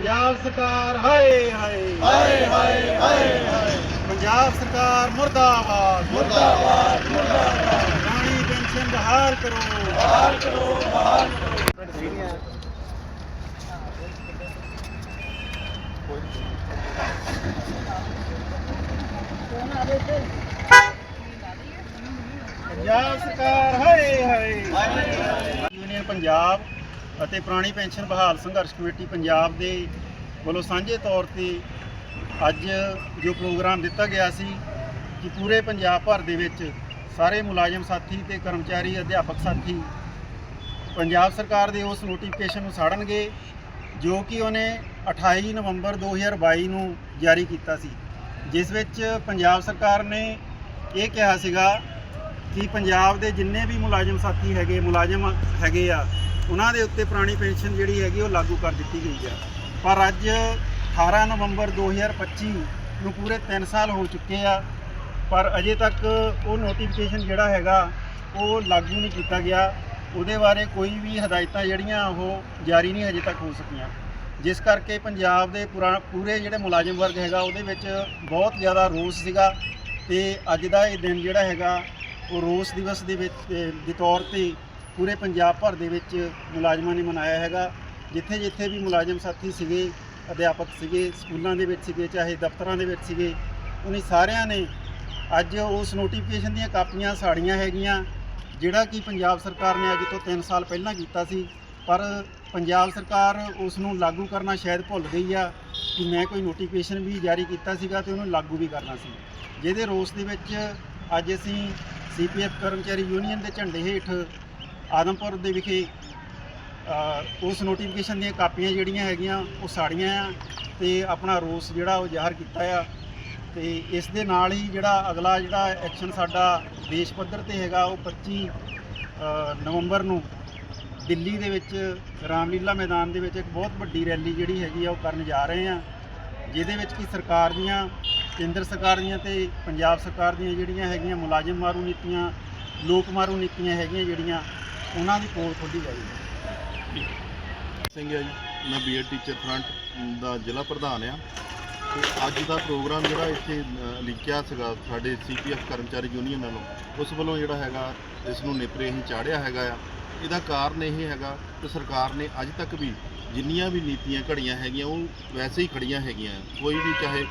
ਪੰਜਾਬ ਸਰਕਾਰ ਹਾਏ ਹਾਏ। ਹਾਏ ਹਾਏ ਹਾਏ ਹਾਏ। ਪੰਜਾਬ ਸਰਕਾਰ ਮੁਰਦਾਬਾਦ। ਮੁਰਦਾਬਾਦ ਮੁਰਦਾਬਾਦ। ਪੁਰਾਣੀ ਪੈਨਸ਼ਨ ਬਹਾਲ ਕਰੋ। ਬਹਾਲ ਕਰੋ ਬਹਾਲ ਕਰੋ ਪੰਜਾਬ ਸਰਕਾਰ ਹਾਏ ਹਾਏ। ਯੂਨੀਅਨ ਪੰਜਾਬ ਅਤੇ ਪੁਰਾਣੀ ਪੈਨਸ਼ਨ ਬਹਾਲ ਸੰਘਰਸ਼ ਕਮੇਟੀ ਪੰਜਾਬ ਦੇ ਵੱਲੋਂ ਸਾਂਝੇ ਤੌਰ ਤੇ ਅੱਜ ਜੋ ਪ੍ਰੋਗਰਾਮ ਦਿੱਤਾ ਗਿਆ ਸੀ ਕਿ ਪੂਰੇ ਪੰਜਾਬ ਭਰ ਦੇ ਵਿੱਚ ਸਾਰੇ ਮੁਲਾਜ਼ਮ ਸਾਥੀ ਤੇ ਕਰਮਚਾਰੀ ਅਧਿਆਪਕ ਸਾਥੀ ਪੰਜਾਬ ਸਰਕਾਰ ਦੇ ਉਸ ਨੋਟੀਫਿਕੇਸ਼ਨ ਨੂੰ ਸਾੜਨਗੇ ਜੋ ਕਿ ਉਹਨੇ 28 ਨਵੰਬਰ 2022 ਨੂੰ ਜਾਰੀ ਕੀਤਾ ਸੀ। ਜਿਸ ਵਿੱਚ ਪੰਜਾਬ ਸਰਕਾਰ ਨੇ ਇਹ ਕਿਹਾ ਸੀਗਾ ਕਿ ਪੰਜਾਬ ਦੇ ਜਿੰਨੇ ਵੀ ਮੁਲਾਜ਼ਮ ਸਾਥੀ ਹੈਗੇ, ਮੁਲਾਜ਼ਮ ਹੈਗੇ ਆ ਉਹਨਾਂ ਦੇ ਉੱਤੇ ਪੁਰਾਣੀ ਪੈਨਸ਼ਨ ਜਿਹੜੀ ਹੈਗੀ ਉਹ ਲਾਗੂ ਕਰ ਦਿੱਤੀ ਗਈ ਆ। ਪਰ ਅੱਜ 18 ਨਵੰਬਰ 2025 ਨੂੰ ਪੂਰੇ 3 ਸਾਲ ਹੋ ਚੁੱਕੇ ਆ, ਪਰ ਅਜੇ ਤੱਕ ਉਹ ਨੋਟੀਫਿਕੇਸ਼ਨ ਜਿਹੜਾ ਹੈਗਾ ਉਹ ਲਾਗੂ ਨਹੀਂ ਕੀਤਾ ਗਿਆ। ਉਹਦੇ ਬਾਰੇ ਕੋਈ ਵੀ ਹਦਾਇਤਾਂ ਜਿਹੜੀਆਂ ਉਹ ਜਾਰੀ ਨਹੀਂ ਹਜੇ ਤੱਕ ਹੋ ਸਕੀਆਂ। ਜਿਸ ਕਰਕੇ ਪੰਜਾਬ ਦੇ ਪੁਰਾ, ਪੂਰੇ ਜਿਹੜੇ ਮੁਲਾਜ਼ਮ ਵਰਗ ਹੈਗਾ, ਉਹਦੇ ਵਿੱਚ ਬਹੁਤ ਜ਼ਿਆਦਾ ਰੋਸ ਸੀਗਾ ਤੇ ਅੱਜ ਦਾ ਇਹ ਦਿਨ ਜਿਹੜਾ ਹੈਗਾ, ਉਹ ਰੋਸ ਦਿਵਸ ਦੇ ਵਿੱਚ, ਦੇ ਤੌਰ ਤੇ ਪੂਰੇ ਪੰਜਾਬ ਭਰ ਦੇ ਵਿੱਚ ਮੁਲਾਜ਼ਮਾਂ ਨੇ ਮਨਾਇਆ ਹੈਗਾ। ਜਿੱਥੇ ਜਿੱਥੇ ਵੀ ਮੁਲਾਜ਼ਮ ਸਾਥੀ ਸੀਗੇ, ਅਧਿਆਪਕ ਸੀਗੇ, ਸਕੂਲਾਂ ਦੇ ਵਿੱਚ ਸੀਗੇ, ਚਾਹੇ ਦਫ਼ਤਰਾਂ ਦੇ ਵਿੱਚ ਸੀਗੇ, ਉਹਨੇ ਸਾਰਿਆਂ ਨੇ ਅੱਜ ਉਸ ਨੋਟੀਫਿਕੇਸ਼ਨ ਦੀਆਂ ਕਾਪੀਆਂ, ਸਾੜੀਆਂ ਹੈਗੀਆਂ, ਜਿਹੜਾ ਕਿ ਪੰਜਾਬ ਸਰਕਾਰ ਨੇ ਅੱਜ ਤੋਂ 3 ਸਾਲ ਪਹਿਲਾਂ ਕੀਤਾ ਸੀ। ਪਰ ਪੰਜਾਬ ਸਰਕਾਰ ਉਸ ਨੂੰ ਲਾਗੂ ਕਰਨਾ ਸ਼ਾਇਦ ਭੁੱਲ ਗਈ ਆ ਕਿ ਮੈਂ ਕੋਈ ਨੋਟੀਫਿਕੇਸ਼ਨ ਵੀ ਜਾਰੀ ਕੀਤਾ ਸੀਗਾ ਤੇ ਉਹਨੂੰ ਲਾਗੂ ਵੀ ਕਰਨਾ ਸੀ। ਜਿਹਦੇ ਰੋਸ ਦੇ ਵਿੱਚ ਅੱਜ ਅਸੀਂ ਸੀਪੀਐਫ ਕਰਮਚਾਰੀ ਯੂਨੀਅਨ ਦੇ ਝੰਡੇ ਹੇਠ ਆਦਮਪੁਰ ਦੇ ਵਿਖੇ ਉਸ ਨੋਟੀਫਿਕੇਸ਼ਨ ਦੀਆਂ ਕਾਪੀਆਂ ਜਿਹੜੀਆਂ ਹੈਗੀਆਂ, ਉਹ ਸਾੜੀਆਂ ਆ ਤੇ ਆਪਣਾ ਰੋਸ ਜਿਹੜਾ ਉਹ ਜ਼ਾਹਰ ਕੀਤਾ ਆ। ਤੇ ਇਸ ਦੇ ਨਾਲ ਹੀ ਜਿਹੜਾ ਅਗਲਾ ਜਿਹੜਾ ਐਕਸ਼ਨ ਸਾਡਾ ਦੇਸ਼ ਪੱਧਰ ਤੇ ਹੈਗਾ, ਉਹ 25 ਨਵੰਬਰ ਨੂੰ ਦਿੱਲੀ ਦੇ ਵਿੱਚ ਰਾਮਲੀਲਾ ਮੈਦਾਨ ਦੇ ਵਿੱਚ ਇੱਕ ਬਹੁਤ ਵੱਡੀ ਰੈਲੀ ਜਿਹੜੀ ਹੈਗੀ ਆ, ਉਹ ਕਰਨ ਜਾ ਰਹੇ ਆ। ਜਿਹਦੇ ਵਿੱਚ ਕਿ ਸਰਕਾਰ ਦੀਆਂ, ਕੇਂਦਰ ਸਰਕਾਰ ਦੀਆਂ ਤੇ ਪੰਜਾਬ ਸਰਕਾਰ ਦੀਆਂ ਜਿਹੜੀਆਂ ਹੈਗੀਆਂ ਮੁਲਾਜ਼ਮ ਮਾਰੂ ਨੀਤੀਆਂ, ਲੋਕ ਮਾਰੂ ਨੀਤੀਆਂ ਹੈਗੀਆਂ ਜਿਹੜੀਆਂ ਉਹਨਾਂ ਦੀ ਪੋਲ ਖੋਲ੍ਹੀ ਜਾਏਗੀ ਸਿੰਘ ਹੈ ਜੀ ਮੈਂ ਬੀਐਡ ਟੀਚਰ ਫਰੰਟ ਦਾ ਜ਼ਿਲ੍ਹਾ ਪ੍ਰਧਾਨ ਆ ਤੇ ਅੱਜ ਦਾ ਪ੍ਰੋਗਰਾਮ ਜਿਹੜਾ ਇੱਥੇ ਅ, ਲਿਖਿਆ ਸੀਗਾ ਸਾਡੇ ਸੀਪੀਐਫ ਕਰਮਚਾਰੀ ਯੂਨੀਅਨ ਵੱਲੋਂ ਉਸ ਵੱਲੋਂ ਜਿਹੜਾ ਹੈਗਾ ਇਸ ਨੂੰ ਨੇਪਰੇ ਹੀ ਚਾੜਿਆ ਹੈਗਾ ਆ। ਇਹਦਾ ਕਾਰਨ ਇਹ ਹੈਗਾ ਕਿ ਸਰਕਾਰ ਨੇ ਅੱਜ ਤੱਕ ਵੀ ਜਿੰਨੀਆਂ ਵੀ ਨੀਤੀਆਂ ਘੜੀਆਂ ਹੈਗੀਆਂ ਉਹ ਵੈਸੇ ਹੀ ਖੜੀਆਂ ਹੈਗੀਆਂ। ਕੋਈ ਵੀ ਚਾਹੇ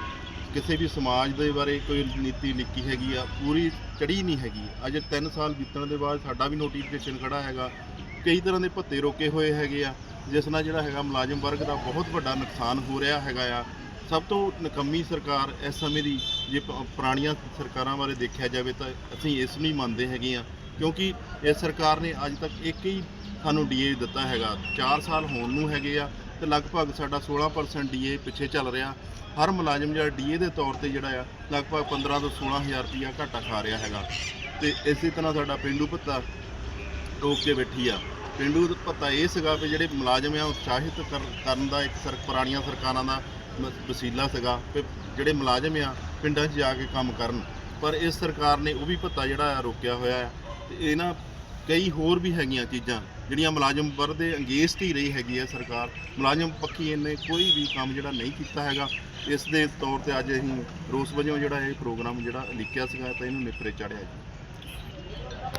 ਕਿਸੇ ਵੀ ਸਮਾਜ ਦੇ ਬਾਰੇ ਕੋਈ ਨੀਤੀ ਲਿਖੀ ਹੈਗੀ ਆ, ਪੂਰੀ ਚੜੀ ਨਹੀਂ ਹੈਗੀ। ਅਜੇ 3 ਸਾਲ ਬੀਤਣ ਦੇ ਬਾਅਦ ਸਾਡਾ ਵੀ ਨੋਟੀਫਿਕੇਸ਼ਨ ਖੜਾ ਹੈਗਾ। ਕਈ ਤਰ੍ਹਾਂ ਦੇ ਭੱਤੇ ਰੋਕੇ ਹੋਏ ਹੈਗੇ ਆ, ਜਿਸ ਨਾਲ ਜਿਹੜਾ ਹੈਗਾ ਮੁਲਾਜ਼ਮ ਵਰਗ ਦਾ ਬਹੁਤ ਵੱਡਾ ਨੁਕਸਾਨ ਹੋ ਰਿਹਾ ਹੈਗਾ ਆ। ਸਭ ਤੋਂ ਨਕੰਮੀ ਸਰਕਾਰ ਇਸ ਸਮੇਂ ਦੀ, ਜੇ ਪੁਰਾਣੀਆਂ ਸਰਕਾਰਾਂ ਬਾਰੇ ਦੇਖਿਆ ਜਾਵੇ ਤਾਂ ਅਸੀਂ ਇਸ ਨੂੰ ਹੀ ਮੰਨਦੇ ਹੈਗੇ ਆ। ਕਿਉਂਕਿ ਇਸ ਸਰਕਾਰ ਨੇ ਅੱਜ ਤੱਕ ਇੱਕ ਹੀ ਸਾਨੂੰ ਡੀਏ ਦਿੱਤਾ ਹੈਗਾ। 4 ਸਾਲ ਹੋਣ ਨੂੰ ਹੈਗੇ ਆ ਤੇ ਲਗਭਗ ਸਾਡਾ 16% ਡੀਏ ਪਿੱਛੇ ਚੱਲ ਰਿਹਾ। ਹਰ ਮੁਲਾਜ਼ਮ ਜਿਹੜਾ ਡੀਏ ਦੇ ਤੌਰ ਤੇ ਜਿਹੜਾ ਆ, ਲਗਭਗ 15 ਤੋਂ 16000 ਰੁਪਇਆ ਘਾਟਾ ਖਾ ਰਿਹਾ ਹੈਗਾ। ਤੇ ਇਸੇ ਤਰ੍ਹਾਂ ਸਾਡਾ ਪਿੰਡੂ ਭੱਤਾ ਰੋਕ ਕੇ ਬੈਠੀ ਆ। ਪਿੰਡੂ ਭੱਤਾ ਇਹ ਸੀਗਾ ਵੀ ਜਿਹੜੇ ਮੁਲਾਜ਼ਮ ਆ ਉਤਸ਼ਾਹਿਤ ਕਰ- ਕਰਨ ਦਾ ਇੱਕ ਸਰ, ਪੁਰਾਣੀਆਂ ਸਰਕਾਰਾਂ ਦਾ ਵਸੀਲਾ ਸੀਗਾ ਕਿ ਜਿਹੜੇ ਮੁਲਾਜ਼ਮ ਆ, ਪਿੰਡਾਂ 'ਚ ਜਾ ਕੇ ਕੰਮ ਕਰਨ। ਪਰ ਇਸ ਸਰਕਾਰ ਨੇ ਉਹ ਵੀ ਭੱਤਾ ਜਿਹੜਾ ਆ, ਰੋਕਿਆ ਹੋਇਆ ਆ। ਤੇ ਇਹਨਾਂ ਕਈ ਹੋਰ ਵੀ ਹੈਗੀਆਂ ਚੀਜ਼ਾਂ। ਜਿਹੜੀਆਂ ਮੁਲਾਜ਼ਮ ਵਰਗ ਦੇ ਅੰਗੇਸਟ ਹੀ ਰਹੀ ਹੈਗੀ ਹੈ ਸਰਕਾਰ, ਮੁਲਾਜ਼ਮ ਪੱਖੀ ਇਹਨੇ ਕੋਈ ਵੀ ਕੰਮ ਜਿਹੜਾ ਨਹੀਂ ਕੀਤਾ ਹੈਗਾ। ਇਸ ਦੇ ਤੌਰ ਤੇ ਅੱਜ ਅਸੀਂ ਰੋਸ ਵਜੋਂ ਜਿਹੜਾ ਇਹ ਪ੍ਰੋਗਰਾਮ ਜਿਹੜਾ ਲਿਖਿਆ ਸੀਗਾ, ਤਾਂ ਇਹਨੂੰ ਨਿਪਰੇ ਚਾੜਿਆ ਜੀ।